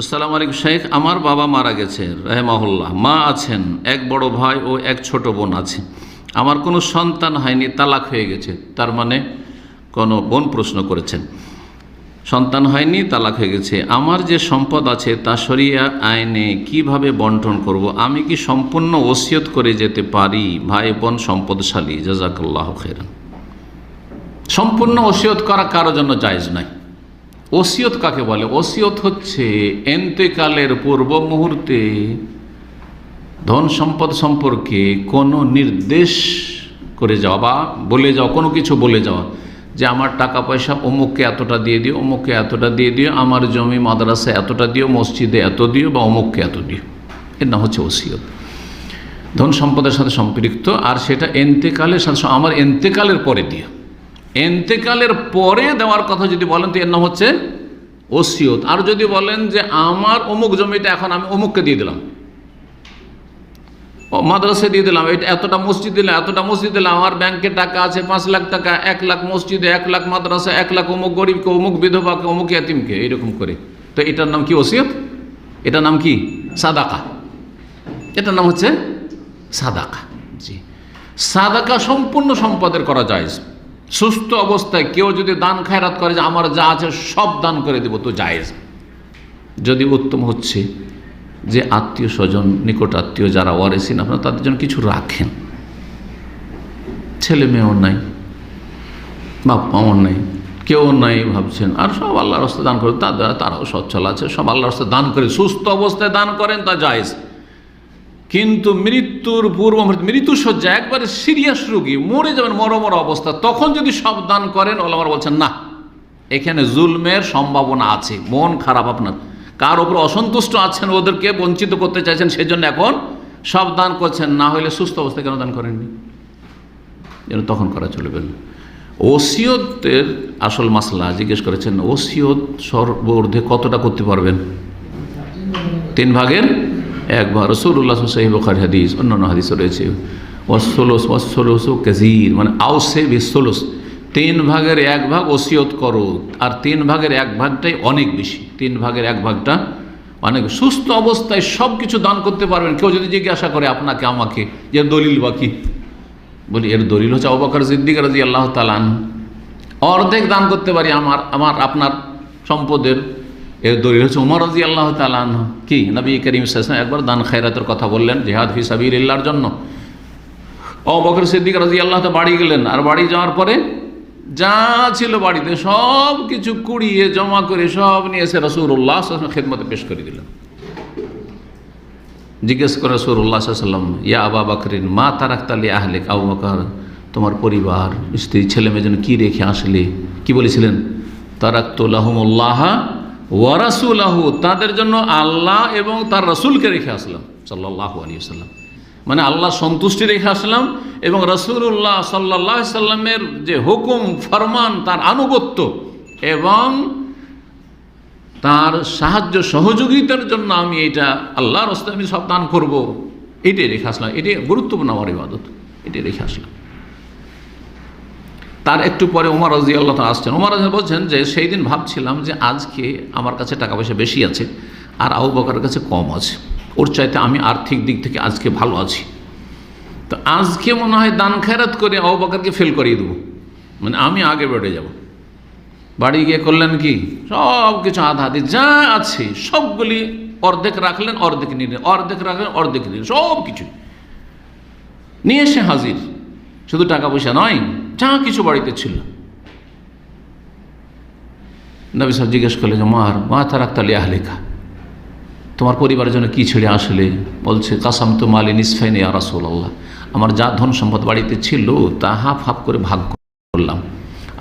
আসসালামু আলাইকুম শেখ আমার বাবা মারা গেছে, রেহমাহুল্লাহ। মা আছেন, এক বড় ভাই ও এক ছোট বোন আছে। আমার কোনো সন্তান হয়নি, তালাক হয়ে গেছে, তার মানে কোনো বোন প্রশ্ন করেছেন। সন্তান হয়নি, তালাক হয়ে গেছে। আমার যে সম্পদ আছে, তা সরিয়া আইনে কীভাবে বন্টন করব? আমি কি সম্পূর্ণ ওসিয়ত করে যেতে পারি? ভাই বোন সম্পদশালী, জাজাকাল্লাহ খেরান সম্পূর্ণ ওসিয়ত করা কারোর জন্য জায়জ নাই ওসিয়ত কাকে বলে? ওসিয়ত হচ্ছে এন্তেকালের পূর্ব মুহূর্তে ধন সম্পদ সম্পর্কে কোনো নির্দেশ করে যাওয়া বা বলে যাওয়া, কোনো কিছু বলে যাওয়া যে আমার টাকা পয়সা অমুককে এতটা দিয়ে দিও, অমুককে এতটা দিয়ে দিও, আমার জমি মাদ্রাসা এতটা দিও, মসজিদে এত দিও বা অমুককে এত দিও। এর নাম হচ্ছে ওসিয়ত। ধন সম্পদের সাথে সম্পৃক্ত আর সেটা এন্তেকালের সাথে আমার এন্তেকালের পরে দিও। এন্তেকালের পরে দেওয়ার কথা যদি বলেন তো এর নাম হচ্ছে ওসিয়ত। আর যদি বলেন যে আমার অমুক জমিটা এখন আমি অমুককে দিয়ে দিলাম। মাদ্রাসে দিয়ে দিলাম, এটা এতটা মসজিদ দিলাম, এতটা মসজিদ দিলাম, আমার ব্যাংকে টাকা আছে, পাঁচ লাখ টাকা, এক লাখ মসজিদে, এক লাখ মাদ্রাসা, এক লাখ অমুক গরিবকে, অমুক বিধবাকে, অমুক এতিমকে এইরকম করে। তো এটার নাম কি ওসিয়ত? এটার নাম কি? সাদাকা। এটার নাম হচ্ছে সাদাকা। জি। সাদাকা সম্পূর্ণ সম্পদের করা যায় সুস্থ অবস্থায় কেউ যদি দান খায়রাত করে যে আমার যা আছে সব দান করে দেব, তো জায়েজ। যদি উত্তম হচ্ছে যে আত্মীয় স্বজন, নিকট আত্মীয় যারা ওয়ারেসিন, আপনারা তাদের জন্য কিছু রাখেন। ছেলে মেয়েও নাই, বাপ মাও নাই, কেউ নাই ভাবছেন, আর সব আল্লাহর রাস্তায় দান করে তাদের তারাও সচ্ছল আছে, সব আল্লাহর রাস্তায় দান করে, সুস্থ অবস্থায় দান করেন, তা জায়েজ। কিন্তু মৃত্যুর পূর্ব মৃত্যু সজ্জা একবারে সিরিয়াস রুগী, মরে যাবেন মরমর অবস্থা, তখন যদি সব দান করেন, ওলামার বলছেন, না, এখানে জুলমের সম্ভাবনা আছে, মন খারাপ আপনার। কার ওপর অসন্তুষ্ট আছেন, ওদেরকে বঞ্চিত করতে চাইছেন, সেজন্য এখন সব দান করছেন, না হলে সুস্থ অবস্থায় কেন দান করেননি? যেন তখন করা চলবে না ওসিয়তের আসল মাসলা, জিজ্ঞেস করেছেন, ওসিয়ত সর্বর্ধে কতটা করতে পারবেন? তিন ভাগের এক ভাগ রসুল্লাহ সাহিব বখার হাদিস, অন্যান্য হাদিসও রয়েছে। ওসলস ওসলস ও কাজির মানে আউসে বিসলস তিন ভাগের এক ভাগ ওসিয়ত করো, আর তিন ভাগের এক ভাগটাই অনেক বেশি। তিন ভাগের এক ভাগটা অনেক সুস্থ অবস্থায় সব কিছু দান করতে পারবেন। কেউ যদি জিজ্ঞাসা করে, আপনাকে, আমাকে যে দলিল বা কি? বলি, এর দলিল হচ্ছে অবাকর সিদ্দিক রাজি আল্লাহ তালান অর্ধেক দান করতে পারি আমার আমার, আপনার সম্পদের এর দলিল হচ্ছে উমর রাজি আল্লাহ তালান কি? নবী করিম সাহসান একবার দান খায়রাতের কথা বললেন, জেহাদ ফি সাবির ইল্লার জন্য অবকর সিদ্দিক রাজি আল্লাহ তো বাড়ি গেলেন, আর বাড়ি যাওয়ার পরে যা ছিল বাড়িতে সব কিছু কুড়িয়ে, জমা করে সব নিয়ে এসে রসুল্লাহ খেদমতে পেশ করে দিলেন। জিজ্ঞেস করে রসুল্লাহ সাল্লাম ইয়া আবা বাকরিন, মা তারাক্তালি আহলেক? আবু বকর, তোমার পরিবার, স্ত্রী ছেলে মেয়ে যেন কী রেখে আসলে? কি বলেছিলেন? তারাক্তুল্লাহমুল্লাহ ওয়ারাসুল্লাহু তাদের জন্য আল্লাহ এবং তার রসুলকে রেখে আসলাম সাল্লাহ আলী মানে আল্লাহ সন্তুষ্টি রেখে আসলাম এবং রসুল্লাহ সাল্লাহ সাল্লামের যে হুকুম, ফরমান, তার আনুগত্য এবং তার সাহায্য সহযোগিতার জন্য আমি এটা আল্লাহর রাস্তায় আমি সব দান করব, এটাই রেখে আসলাম, এটাই গুরুত্বপূর্ণ আমার ইবাদত, এটাই রেখে আসলাম। তার একটু পরে উমার রাজি আল্লাহ আসছেন। উমার রাজি বলছেন যে সেই দিন ভাবছিলাম যে আজকে আমার কাছে টাকা পয়সা বেশি আছে আর আবু বকারের কাছে কম আছে। ওর চাইতে আমি আর্থিক দিক থেকে আজকে ভালো আছি। তো আজকে মনে হয় দান খেরাত করে আবু বকারকে ফেল করিয়ে দেবো। মানে আমি আগে বেড়ে যাব। বাড়ি গিয়ে করলেন কি? সব কিছু আধা আধি যা আছে, সবগুলি অর্ধেক রাখলেন, অর্ধেক নিলেন, অর্ধেক রাখলেন, অর্ধেক নিলেন সব কিছু নিয়ে এসে হাজির। শুধু টাকা পয়সা নয় যা কিছু বাড়িতে ছিল। নবী সাহেব জিজ্ঞেস করলে যে মার, মা তারাক্তালি আহলেখা তোমার পরিবারের জন্য কী ছেড়ে আসলে? বলছে, কাসাম তো মালি নিসফাইনে আর রাসুল্লাহ আমার যা ধন সম্পদ বাড়িতে ছিল তা হাফ হাফ করে ভাগ করলাম।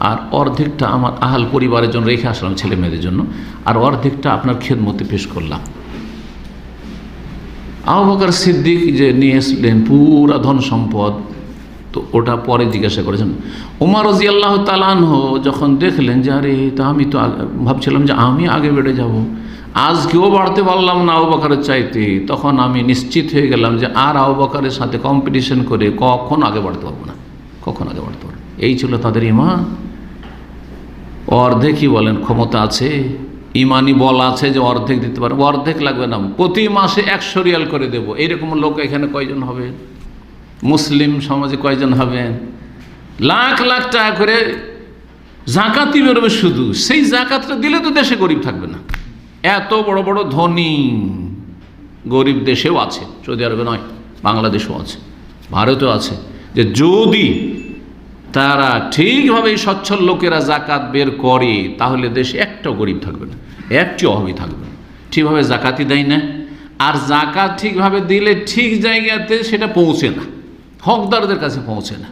আর অর্ধেকটা আমার আহাল পরিবারের জন্য রেখে আসলাম ছেলে মেয়েদের জন্য। আর অর্ধেকটা আপনার খেদমতে পেশ করলাম। বকর সিদ্দিক যে নিয়ে এসলেন পুরা ধন সম্পদ তো ওটা পরে জিজ্ঞাসা করেছেন। উমার রাজি আল্লাহ তালানহ যখন দেখলেন যে, আরে, তা আমি তো ভাবছিলাম যে, আমি আগে বেড়ে যাব। আজকেও বাড়তে পারলাম না আবু চাইতে। তখন আমি নিশ্চিত হয়ে গেলাম যে, আর আবু সাথে কম্পিটিশন করে কখন আগে বাড়তে পারব না? কখন আগে বাড়তে পারব? এই ছিল তাদের ইমান। অর্ধেকই বলেন, ক্ষমতা আছে ইমানি বল আছে যে, অর্ধেক দিতে পারব। অর্ধেক লাগবে না। প্রতি মাসে একশো রিয়াল করে দেব। এইরকম লোক এখানে কয়জন হবে? মুসলিম সমাজে কয়জন হবেন? লাখ লাখ টাকা করে জাকাতই বেরোবে শুধু। সেই জাকাতটা দিলে তো দেশে গরিব থাকবে না। এত বড় বড় ধনী গরিব দেশেও আছে, সৌদি আরবে নয়, বাংলাদেশেও আছে, ভারতেও আছে। যে যদি তারা ঠিকভাবে সচ্ছল লোকেরা জাকাত বের করে, তাহলে দেশে একটাও গরিব থাকবে না, একটি অভাবী থাকবে না। ঠিকভাবে জাকাতই দেয় না, আর জাকাত ঠিকভাবে দিলে ঠিক জায়গাতে সেটা পৌঁছে না। হকদারদের কাছে পৌঁছে না।